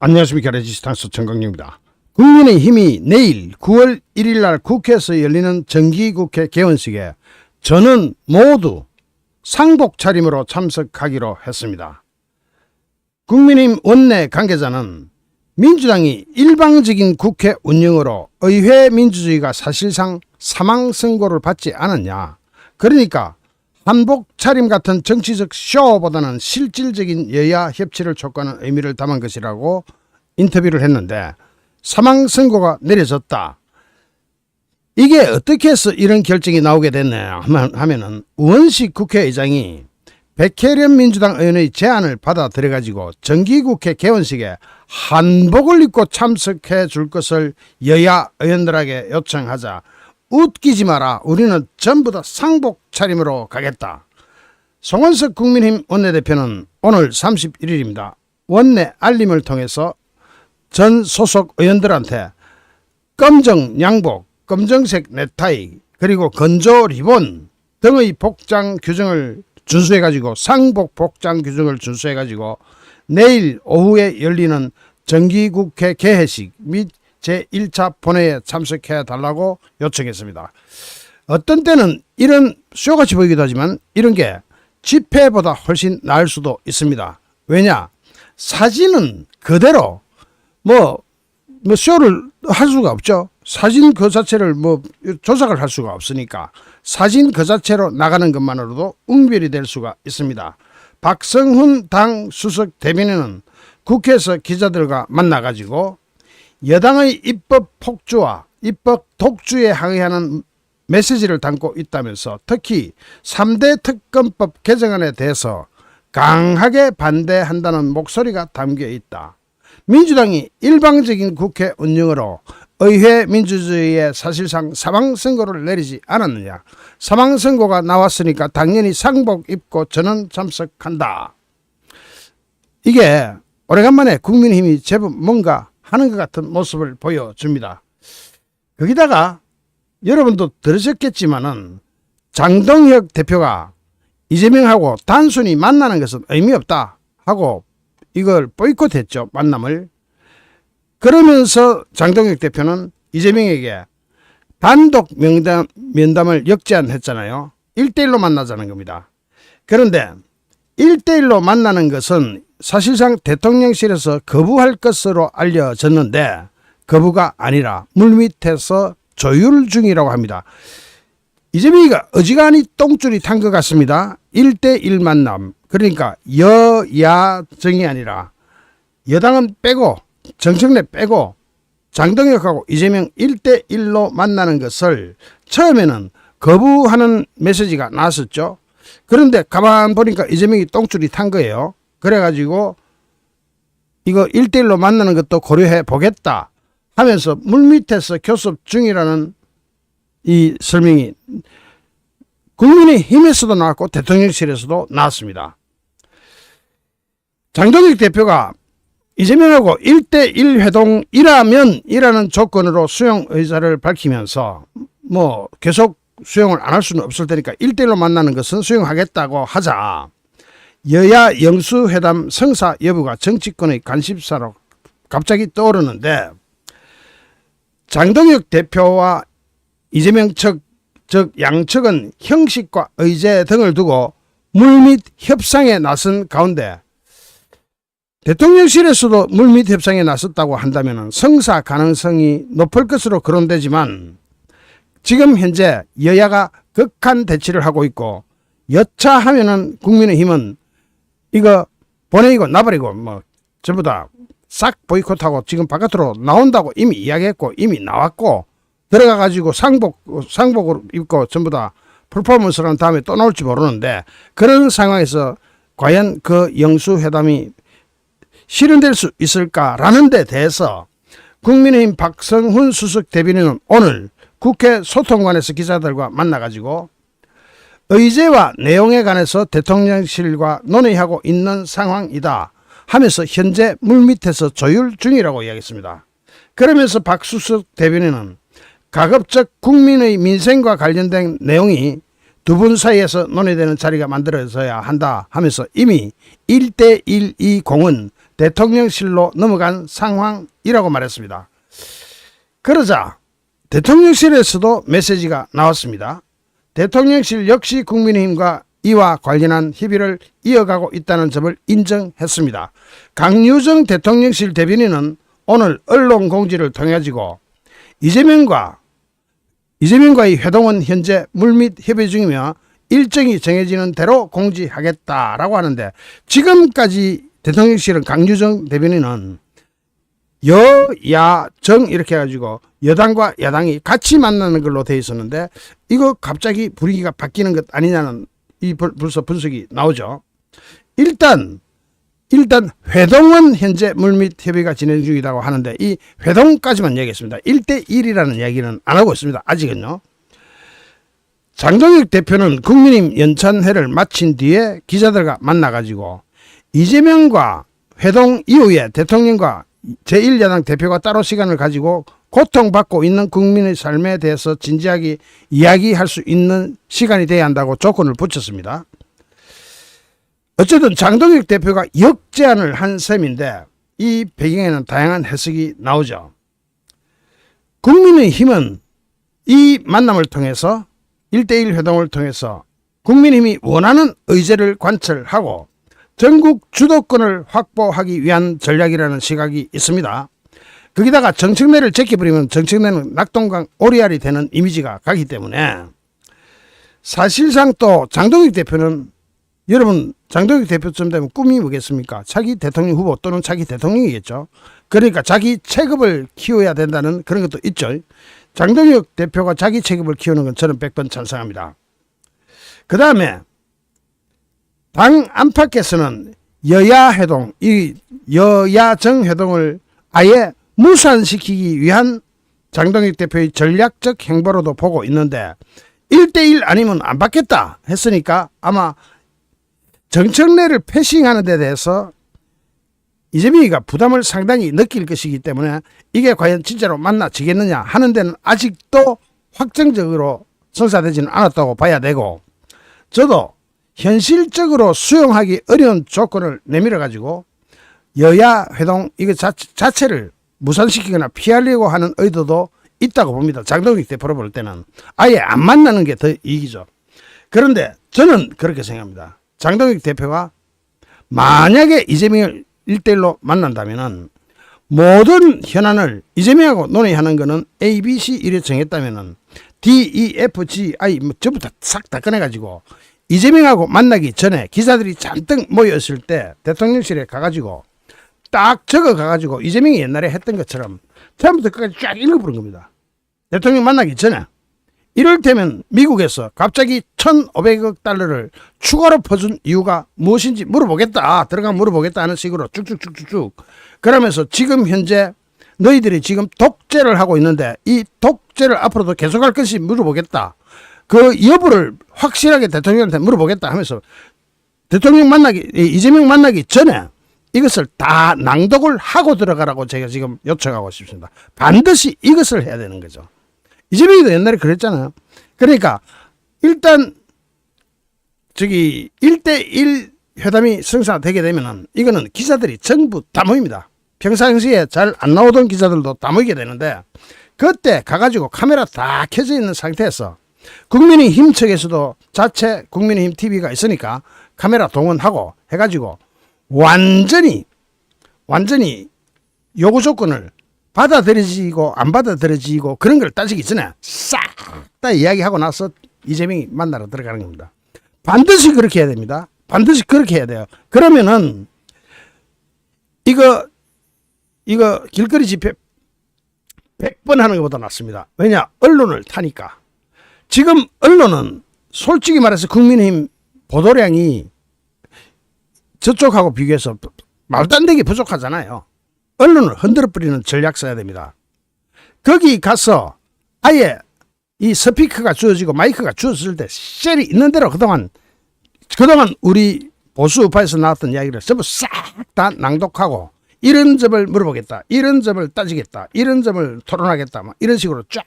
안녕하십니까 레지스탕스 정강입니다. 국민의힘이 내일 9월 1일 날 국회에서 열리는 정기국회 개원식에 저는 모두 상복 차림으로 참석하기로 했습니다. 국민의힘 원내 관계자는 민주당이 일방적인 국회 운영으로 의회 민주주의가 사실상 사망 선고를 받지 않았냐. 그러니까 한복 차림 같은 정치적 쇼보다는 실질적인 여야 협치를 촉구하는 의미를 담은 것이라고 인터뷰를 했는데 사망 선고가 내려졌다. 이게 어떻게 해서 이런 결정이 나오게 됐냐 하면- 하면은 우원식 국회의장이 백혜련 민주당 의원의 제안을 받아들여 가지고 정기국회 개원식에 한복을 입고 참석해 줄 것을 여야 의원들에게 요청하자 웃기지 마라 우리는 전부 다 상복 차림으로 가겠다. 송원석 국민힘 원내대표는 오늘 31일입니다. 원내 알림을 통해서 전 소속 의원들한테 검정 양복, 검정색 넥타이, 그리고 건조 리본 등의 복장 규정을 준수해 가지고 상복 복장 규정을 준수해 가지고 내일 오후에 열리는 정기국회 개회식 및 제1차 본회에 참석해 달라고 요청했습니다. 어떤 때는 이런 쇼같이 보이기도 하지만 이런 게 집회보다 훨씬 나을 수도 있습니다. 왜냐? 사진은 그대로 뭐, 뭐 쇼를 할 수가 없죠. 사진 그 자체를 뭐 조작을 할 수가 없으니까 사진 그 자체로 나가는 것만으로도 웅변이 될 수가 있습니다. 박성훈 당 수석 대변인은 국회에서 기자들과 만나가지고 여당의 입법 폭주와 입법 독주에 항의하는 메시지를 담고 있다면서 특히 3대 특검법 개정안에 대해서 강하게 반대한다는 목소리가 담겨 있다. 민주당이 일방적인 국회 운영으로 의회 민주주의에 사실상 사망선고를 내리지 않았느냐. 사망선고가 나왔으니까 당연히 상복 입고 저는 참석한다. 이게 오래간만에 국민힘이 제법 뭔가 하는 것 같은 모습을 보여줍니다. 거기다가 여러분도 들으셨겠지만은 장동혁 대표가 이재명하고 단순히 만나는 것은 의미 없다 하고 이걸 보이콧했죠 만남을. 그러면서 장동혁 대표는 이재명에게 단독 명담, 면담을 역제안했잖아요. 1대1로 만나자는 겁니다. 그런데 1대1로 만나는 것은 사실상 대통령실에서 거부할 것으로 알려졌는데 거부가 아니라 물밑에서 조율 중이라고 합니다. 이재명이가 어지간히 똥줄이 탄 것 같습니다. 1대1 만남. 그러니까 여야정이 아니라 여당은 빼고 정청래 빼고 장동혁하고 이재명 1대1로 만나는 것을 처음에는 거부하는 메시지가 나왔었죠. 그런데 가만 보니까 이재명이 똥줄이 탄 거예요. 그래가지고 이거 1대1로 만나는 것도 고려해 보겠다 하면서 물밑에서 교섭 중이라는 이 설명이 국민의 힘에서도 나왔고 대통령실에서도 나왔습니다. 장동혁 대표가 이재명하고 1대1 회동이라면 이라는 조건으로 수용 의사를 밝히면서 뭐 계속 수용을 안 할 수는 없을 테니까 1대1로 만나는 것은 수용하겠다고 하자 여야 영수회담 성사 여부가 정치권의 관심사로 갑자기 떠오르는데 장동혁 대표와 이재명 측, 즉 양측은 형식과 의제 등을 두고 물밑 협상에 나선 가운데 대통령실에서도 물밑 협상에 나섰다고 한다면 성사 가능성이 높을 것으로 거론되지만 지금 현재 여야가 극한 대치를 하고 있고 여차하면은 국민의힘은 이거 보내이고 나버리고 뭐 전부 다 싹 보이콧하고 지금 바깥으로 나온다고 이미 이야기했고 이미 나왔고 들어가 가지고 상복 상복을 입고 전부 다 퍼포먼스를 한 다음에 또 나올지 모르는데 그런 상황에서 과연 그 영수 회담이 실현될 수 있을까라는 데 대해서 국민의힘 박성훈 수석 대변인은 오늘 국회 소통관에서 기자들과 만나가지고 의제와 내용에 관해서 대통령실과 논의하고 있는 상황이다 하면서 현재 물밑에서 조율 중이라고 이야기했습니다. 그러면서 박수석 대변인은 가급적 국민의 민생과 관련된 내용이 두 분 사이에서 논의되는 자리가 만들어져야 한다 하면서 이미 1대1 이 공은 대통령실로 넘어간 상황이라고 말했습니다. 그러자 대통령실에서도 메시지가 나왔습니다. 대통령실 역시 국민의힘과 이와 관련한 협의를 이어가고 있다는 점을 인정했습니다. 강유정 대통령실 대변인은 오늘 언론 공지를 통해 가지고 이재명과 이재명과의 회동은 현재 물밑 협의 중이며 일정이 정해지는 대로 공지하겠다라고 하는데 지금까지 대통령실은 강유정 대변인은 여야정 이렇게 해가지고 여당과 야당이 같이 만나는 걸로 돼 있었는데 이거 갑자기 분위기가 바뀌는 것 아니냐는 이 벌- 벌써 분석이 나오죠. 일단 일단 회동은 현재 물밑 협의가 진행 중이라고 하는데 이 회동까지만 얘기했습니다. 1대1이라는 이야기는 안 하고 있습니다. 아직은요. 장동혁 대표는 국민의힘 연찬회를 마친 뒤에 기자들과 만나가지고 이재명과 회동 이후에 대통령과 제1야당 대표가 따로 시간을 가지고 고통받고 있는 국민의 삶에 대해서 진지하게 이야기할 수 있는 시간이 돼야 한다고 조건을 붙였습니다. 어쨌든 장동혁 대표가 역제안을 한 셈인데 이 배경에는 다양한 해석이 나오죠. 국민의힘은 이 만남을 통해서 1대1 회동을 통해서 국민힘이 원하는 의제를 관철하고 전국 주도권을 확보하기 위한 전략이라는 시각이 있습니다. 거기다가 정책내를 제껴버리면 정책내는 낙동강 오리알이 되는 이미지가 가기 때문에 사실상 또 장동익 대표는 여러분 장동익 대표쯤 되면 꿈이 뭐겠습니까? 차기 대통령 후보 또는 차기 대통령이겠죠. 그러니까 자기 체급을 키워야 된다는 그런 것도 있죠. 장동혁 대표가 자기 체급을 키우는 건 저는 100번 찬성합니다. 그 다음에 당 안팎에서는 여야 회동, 이 여야정 회동을 아예 무산시키기 위한 장동익 대표의 전략적 행보로도 보고 있는데 1대1 아니면 안 받겠다 했으니까 아마 정청래를 패싱하는 데 대해서 이재명이가 부담을 상당히 느낄 것이기 때문에 이게 과연 진짜로 만나지겠느냐 하는 데는 아직도 확정적으로 성사되지는 않았다고 봐야 되고 저도 현실적으로 수용하기 어려운 조건을 내밀어 가지고 여야 회동 이거 자, 자체 를 무산시키거나 피하려고 하는 의도도 있다고 봅니다. 장동익 대표로 볼 때는 아예 안 만나는 게 더 이익이죠. 그런데 저는 그렇게 생각합니다. 장동익 대표가 만약에 이재명을 1대1로 만난다면은 모든 현안을 이재명하고 논의하는 거는 A, B, C 이래 정했다면은 D, E, F, G, I 뭐 전부 다 싹 다 꺼내가지고 이재명하고 만나기 전에 기자들이 잔뜩 모였을 때 대통령실에 가가지고 딱 적어 가가지고 이재명이 옛날에 했던 것처럼 처음부터 끝까지 쫙 읽어보는 겁니다. 대통령 만나기 전에 이를테면 미국에서 갑자기 1,500억 달러를 추가로 퍼준 이유가 무엇인지 물어보겠다. 들어가 물어보겠다 하는 식으로 쭉쭉쭉쭉쭉. 그러면서 지금 현재 너희들이 지금 독재를 하고 있는데 이 독재를 앞으로도 계속할 것이 물어보겠다. 그 여부를 확실하게 대통령한테 물어보겠다 하면서 대통령 만나기, 이- 이재명 만나기 전에 이것을 다 낭독을 하고 들어가라고 제가 지금 요청하고 싶습니다. 반드시 이것을 해야 되는 거죠. 이재명이도 옛날에 그랬잖아요. 그러니까 일단 저기 1대1 회담이 성사되게 되면은 이거는 기자들이 전부 다 모입니다. 평상시에 잘 안 나오던 기자들도 다 모이게 되는데 그때 가가지고 카메라 다 켜져 있는 상태에서 국민의힘 측에서도 자체 국민의힘 TV가 있으니까 카메라 동원하고 해가지고 완전히 완전히 요구 조건을 받아들여지고 안 받아들여지고 그런 걸 따지기 전에 싹 다 이야기하고 나서 이재명이 만나러 들어가는 겁니다. 반드시 그렇게 해야 됩니다. 반드시 그렇게 해야 돼요. 그러면은 이거 이거 길거리 집회 100번 하는 것보다 낫습니다. 왜냐? 언론을 타니까. 지금 언론은 솔직히 말해서 국민의힘 보도량이 저쪽하고 비교해서 말도 안 되게 부족하잖아요. 언론을 흔들어 버리는 전략 써야 됩니다. 거기 가서 아예 이 스피커가 주어지고 마이크가 주어졌을 때 셀이 있는 대로 그동안 그동안 우리 보수 우파에서 나왔던 이야기를 전부 싹 다 낭독하고 이런 점을 물어보겠다. 이런 점을 따지겠다. 이런 점을 토론하겠다. 막 이런 식으로 쫙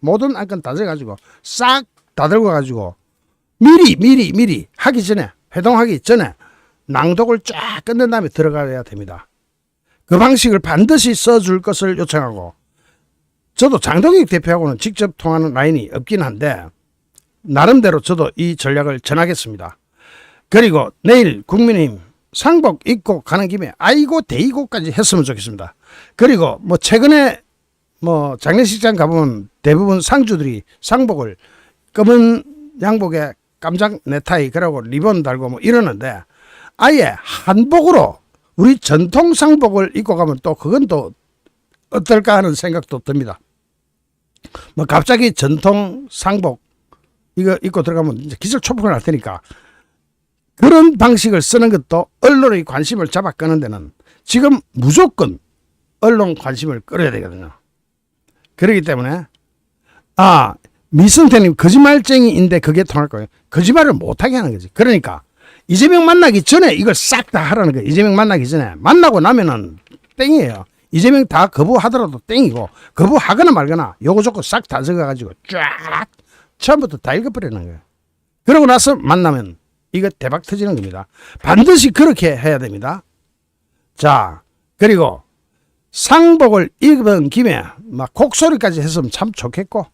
모든 안건 다 적어가지고 싹 다 들고 가지고 미리 미리 미리 하기 전에 회동하기 전에 낭독을 쫙 끝낸 다음에 들어가야 됩니다. 그 방식을 반드시 써줄 것을 요청하고 저도 장동익 대표하고는 직접 통하는 라인이 없긴 한데 나름대로 저도 이 전략을 전하겠습니다. 그리고 내일 국민의힘 상복 입고 가는 김에 아이고 대이고까지 했으면 좋겠습니다. 그리고 뭐 최근에 뭐 장례식장 가보면 대부분 상주들이 상복을 검은 양복에 깜짝 넥타이 그러고 리본 달고 뭐 이러는데 아예 한복으로 우리 전통 상복을 입고 가면 또 그건 또 어떨까 하는 생각도 듭니다. 뭐 갑자기 전통 상복 이거 입고 들어가면 기절 초풍을 할 테니까 그런 방식을 쓰는 것도 언론의 관심을 잡아 끄는 데는 지금 무조건 언론 관심을 끌어야 되거든요. 그렇기 때문에 아 미승태님 거짓말쟁이인데 그게 통할 거예요. 거짓말을 못하게 하는 거지. 그러니까 이재명 만나기 전에 이걸 싹 다 하라는 거예요. 이재명 만나기 전에 만나고 나면은 땡이에요. 이재명 다 거부하더라도 땡이고 거부하거나 말거나 요거 조건 싹다 적어가지고 쫙 처음부터 다 읽어버리는 거예요. 그러고 나서 만나면 이거 대박 터지는 겁니다. 반드시 그렇게 해야 됩니다. 자 그리고 상복을 입은 김에 막 곡소리까지 했으면 참 좋겠고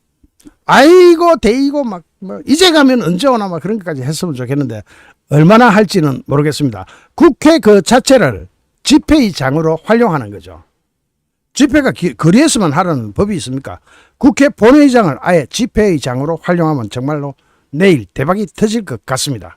아이고 대이고 막 뭐 이제 가면 언제 오나 막 그런 것까지 했으면 좋겠는데 얼마나 할지는 모르겠습니다. 국회 그 자체를 집회의장으로 활용하는 거죠. 집회가 기- 거리에서만 하라는 법이 있습니까? 국회 본회의장을 아예 집회의장으로 활용하면 정말로 내일 대박이 터질 것 같습니다.